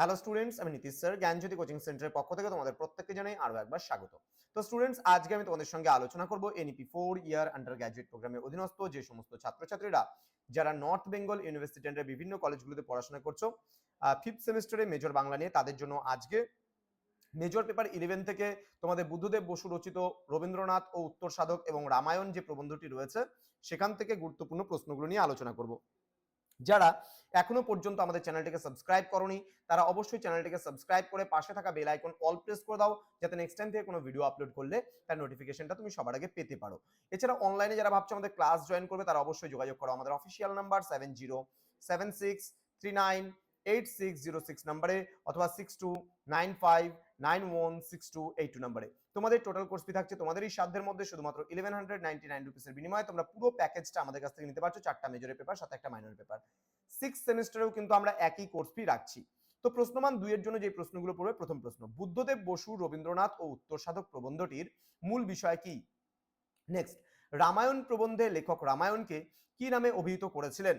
Hello students আমি Nitish sir জ্ঞানজ্যোতি coaching সেন্টারের পক্ষ থেকে তোমাদের প্রত্যেককে জানাই আরও একবার স্বাগত। তো স্টুডেন্টস আজকে আমি তোমাদের সঙ্গে আলোচনা করব NEP four year undergraduate প্রোগ্রামের অধীনস্থ যে সমস্ত ছাত্রছাত্রীরা যারা নর্থ বেঙ্গল ইউনিভার্সিটি আন্ডার বিভিন্ন কলেজগুলোতে পড়াশোনা করছ ফিফথ সেমিস্টারে মেজর বাংলা নিয়ে তাদের জন্য আজকে মেজর পেপার ইলেভেন থেকে তোমাদের বুদ্ধদেব বসু রচিত রবীন্দ্রনাথ ও উত্তর সাধক এবং রামায়ণ যে প্রবন্ধটি রয়েছে, সেখান থেকে গুরুত্বপূর্ণ প্রশ্নগুলো নিয়ে আলোচনা করব। যারা এখনও পর্যন্ত আমাদের চ্যানেলটিকে সাবস্ক্রাইব করনি, তারা অবশ্যই চ্যানেলটিকে সাবস্ক্রাইব করে পাশে থাকা বেল আইকন অল প্রেস করে দাও, যাতে নেক্সট টাইম থেকে কোনো ভিডিও আপলোড করলে তার নোটিফিকেশনটা তুমি সবার আগে পেতে পারো। এছাড়া অনলাইনে যারা ভাবছ আমাদের ক্লাস জয়েন করবে, তারা অবশ্যই যোগাযোগ করো। আমাদের official number seven zero seven six three nine eight six zero six নাম্বারে অথবা six two nine five nine one six two eight two নাম্বারে। তোমাদের টোটাল কোর্স ফি থাকছে তোমাদের সাধ্যের মধ্যে শুধুমাত্র ইলেভেন হান্ড্রেড নাইনটি নাইন রুপিসের বিনিময়ে তোমরা পুরো প্যাকেজটা আমাদের কাছ থেকে নিতে পারছ, চারটা মেজরের পেপার সাথে একটা মাইনর পেপার সিক্স সেমিস্টারেও কিন্তু আমরা একই কোর্স ফি রাখছি। তো প্রশ্নমান দুইয়ের জন্য যে প্রশ্নগুলো পড়বে, প্রথম প্রশ্ন, বুদ্ধদেব বসু, রবীন্দ্রনাথ ও উত্তর সাধক প্রবন্ধটির মূল বিষয় কি? নেক্সট রামায়ণ প্রবন্ধে লেখক রামায়ণকে কি নামে অভিহিত করেছিলেন?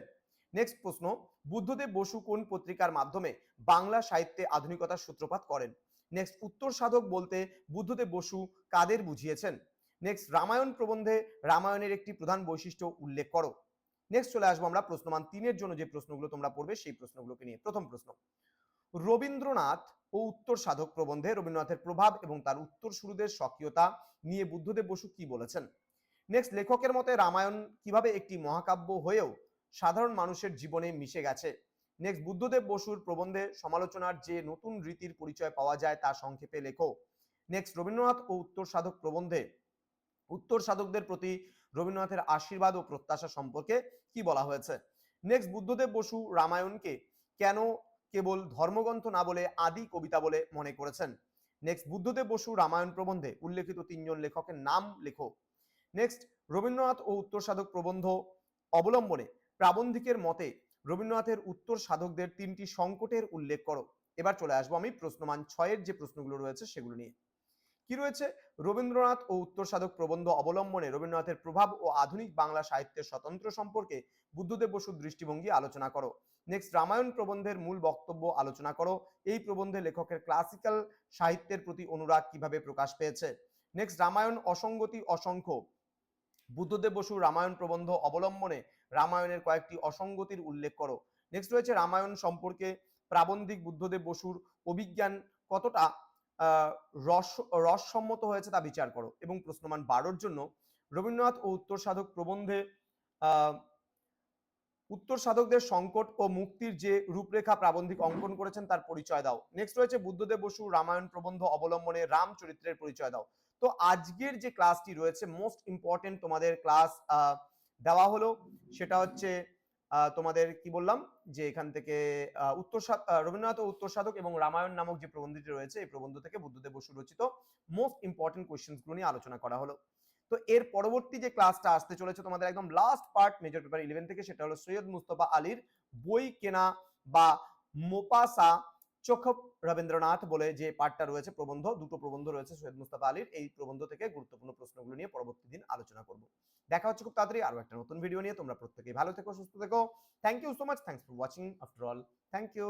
নেক্সট প্রশ্ন, বুদ্ধদেব বসু কোন পত্রিকার মাধ্যমে বাংলা সাহিত্যে আধুনিকতার সূত্রপাত করেন? নেক্সট উত্তর সাধক বলতে বুদ্ধদেব বসু কাদের বুঝিয়েছেন? নেক্সট রামায়ণ প্রবন্ধে রামায়ণের একটি প্রধান বৈশিষ্ট্য উল্লেখ করো। নেক্সট চলে আসব আমরা প্রশ্নমান তিনের জন্য যে প্রশ্নগুলো তোমরা পড়বে, সেই প্রশ্নগুলোকে নিয়ে। প্রথম প্রশ্ন, রবীন্দ্রনাথ ও উত্তর সাধক প্রবন্ধে রবীন্দ্রনাথের প্রভাব এবং তার উত্তর শুরুদের স্বকীয়তা নিয়ে বুদ্ধদেব বসু কি বলেছেন? নেক্সট লেখকের মতে রামায়ণ কীভাবে একটি মহাকাব্য হয়েও সাধারণ মানুষের জীবনে মিশে গেছে। নেক্সট বুদ্ধদেব বসুর প্রবন্ধে সমালোচনার যে নতুন রীতির পরিচয় পাওয়া যায় তা সংক্ষেপে লেখো। নেক্সট রবীন্দ্রনাথ ও উত্তর সাধক প্রবন্ধে, উত্তর সাধকদের প্রতি রবীন্দ্রনাথের আশীর্বাদ ও প্রত্যাশা সম্পর্কে কি বলা হয়েছে? নেক্সট বুদ্ধদেব বসু রামায়ণকে কেন কেবল ধর্মগ্রন্থ না বলে আদি কবিতা বলে মনে করেছেন? নেক্সট বুদ্ধদেব বসু রামায়ণ প্রবন্ধে উল্লেখিত তিনজন লেখকের নাম লেখো। নেক্সট রবীন্দ্রনাথ ও উত্তর সাধক প্রবন্ধ অবলম্বনে প্রাবন্ধিকের মতে, রবীন্দ্রনাথের উত্তর সাধকদের তিনটি সংকটের উল্লেখ করো। এবার চলে আসব আমি প্রশ্নমান ছয়ের যে প্রশ্নগুলো রয়েছে সেগুলো নিয়ে। কি রয়েছে? রবীন্দ্রনাথ ও উত্তর সাধক প্রবন্ধ অবলম্বনে রবীন্দ্রনাথের প্রভাব ও আধুনিক বাংলা সাহিত্যের স্বতন্ত্র সম্পর্কে বুদ্ধদেব বসুর দৃষ্টিভঙ্গি আলোচনা করো। নেক্সট রামায়ণ প্রবন্ধের মূল বক্তব্য আলোচনা করো। এই প্রবন্ধে লেখকের ক্লাসিক্যাল সাহিত্যের প্রতি অনুরাগ কীভাবে প্রকাশ পেয়েছে? নেক্সট রামায়ণ অসঙ্গতি অসংখ্য। বুদ্ধদেব বসু রামায়ণ প্রবন্ধ অবলম্বনে রামায়ণের কয়েকটি অসঙ্গতির উল্লেখ করো। নেক্সট রয়েছে রামায়ণ সম্পর্কে প্রাবন্ধিক বুদ্ধদেব বসুর অভিজ্ঞান কতটা রস, রসসম্মত হয়েছে তা বিচার করো। এবং প্রশ্নমান বারোর জন্য রবীন্দ্রনাথ ও উত্তর সাধক প্রবন্ধে উত্তর সাধকদের সংকট ও মুক্তির যে রূপরেখা প্রাবন্ধিক অঙ্কন করেছেন তার পরিচয় দাও। নেক্সট রয়েছে বুদ্ধদেব বসু রামায়ণ প্রবন্ধ অবলম্বনে রাম চরিত্রের পরিচয় দাও। তো আজকের যে ক্লাসটি রয়েছে মোস্ট ইম্পর্টেন্ট তোমাদের ক্লাস দেওয়া হলো। সেটা হচ্ছে তোমাদের কি বললাম? যে এখান থেকে উত্তর রবীন্দ্রনাথ উত্তর সাধক এবং রামায়ণ নামক যে প্রবন্ধটি রয়েছে, এই প্রবন্ধ থেকে বুদ্ধদেব বসু রচিত মোস্ট ইম্পর্টেন্ট কোয়েশ্চেন্সগুলো নিয়ে আলোচনা করা হলো। তো এর পরবর্তী যে ক্লাসটা আসতে চলেছে তোমাদের একদম last part major paper eleven থেকে, সেটা হলো সৈয়দ মুস্তফা আলীর বই কেনা বা মোপাসা চোখব রবীন্দ্রনাথ বলে যে পাঠটা রয়েছে প্রবন্ধ, দুটো প্রবন্ধ রয়েছে সৈয়দ মুস্তাফা আলীর। এই প্রবন্ধ থেকে গুরুত্বপূর্ণ প্রশ্নগুলো নিয়ে পরবর্তী দিন আলোচনা করব। দেখা হচ্ছে খুব তাড়াতাড়ি আরও একটা নতুন ভিডিও নিয়ে। তোমরা প্রত্যেকেই ভালো থেকো, সুস্থ থেকো। Thank you so much thanks for watching after all thank you